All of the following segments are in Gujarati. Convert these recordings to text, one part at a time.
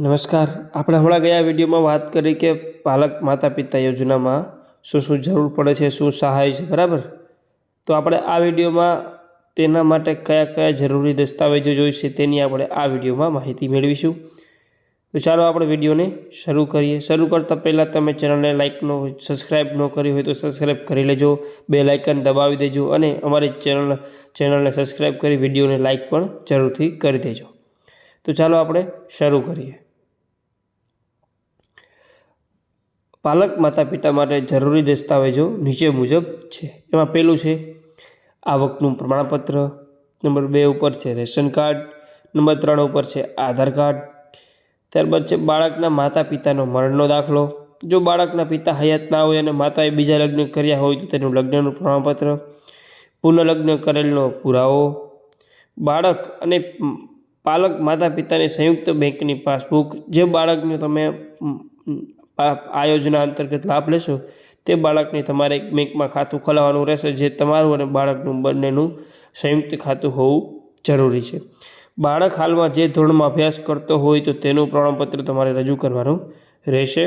નમસ્કાર. આપણે હમણાં ગયા વિડીયોમાં વાત કરી કે પાલક માતા પિતા યોજનામાં શું શું જરૂર પડે છે, શું સહાય છે, બરાબર? તો આપણે આ વિડીયોમાં તેના માટે કયા કયા જરૂરી દસ્તાવેજો જોઈશે તેની આપણે આ વિડીયોમાં માહિતી મેળવીશું. તો ચાલો આપણે વિડીયોને શરૂ કરીએ. શરૂ કરતાં પહેલાં તમે ચેનલને લાઇકનો સબસ્ક્રાઈબ ન કરી હોય તો સબસ્ક્રાઈબ કરી લેજો. બે લાઇકન દબાવી દેજો અને અમારી ચેનલ, ચેનલને સબસ્ક્રાઈબ કરી વિડીયોને લાઇક પણ જરૂરથી કરી દેજો. તો ચાલો આપણે શરૂ કરીએ. પાલક માતા પિતા માટે જરૂરી દસ્તાવેજો નીચે મુજબ છે. એમાં પહેલું છે, આવકનું પ્રમાણપત્ર. નંબર બે ઉપર છે, રેશન કાર્ડ. નંબર ત્રણ ઉપર છે, આધાર કાર્ડ. ત્યારબાદ છે, બાળકના માતા પિતાનો મરણનો દાખલો. જો બાળકના પિતા હયાત ના હોય અને માતાએ બીજા લગ્ન કર્યા હોય તો તેનું લગ્નનું પ્રમાણપત્ર. પુનઃલગ્ન કરેલનો પુરાવો. બાળક અને પાલક માતા પિતાની સંયુક્ત બેંકની પાસબુક. જે બાળકને તમે આ આ યોજના અંતર્ગત લાભ લેશો તે બાળકને તમારે એક બેંકમાં ખાતું ખોલાવવાનું રહેશે જે તમારું અને બાળકનું બંનેનું સંયુક્ત ખાતું હોવું જરૂરી છે. બાળક હાલમાં જે ધોરણમાં અભ્યાસ કરતો હોય તો તેનું પ્રમાણપત્ર તમારે રજૂ કરવાનું રહેશે.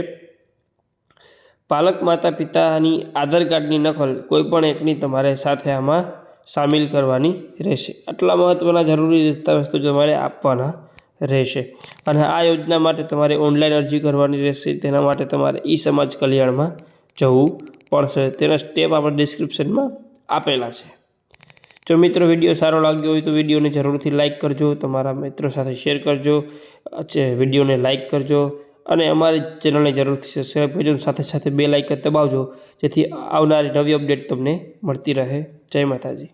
પાલક માતા પિતાની આધાર કાર્ડની નકલ કોઈપણ એકની તમારે સાથે આમાં સામેલ કરવાની રહેશે. આટલા મહત્ત્વના જરૂરી દસ્તાવેજ તમારે આપવાના રહેશે. અને આ યોજના માટે તમારે ઓનલાઈન અરજી કરવાની રહેશે. તેના માટે તમારે ઈ સમાજ કલ્યાણમાં જવું પડશે. તેના સ્ટેપ આપણે ડિસ્ક્રિપ્શનમાં આપેલા છે. જો મિત્રો વીડિયો સારો લાગ્યો હોય તો વિડીયોને જરૂરથી લાઇક કરજો. તમારા મિત્રો સાથે શેર કરજો. વિડીયોને લાઇક કરજો. અને અમારી ચેનલને જરૂરથી સબસ્ક્રાઈબ કરજો. સાથે સાથે બે લાઇકન દબાવજો. જેથી આવનારી નવી અપડેટ તમને મળતી રહે. જય માતાજી.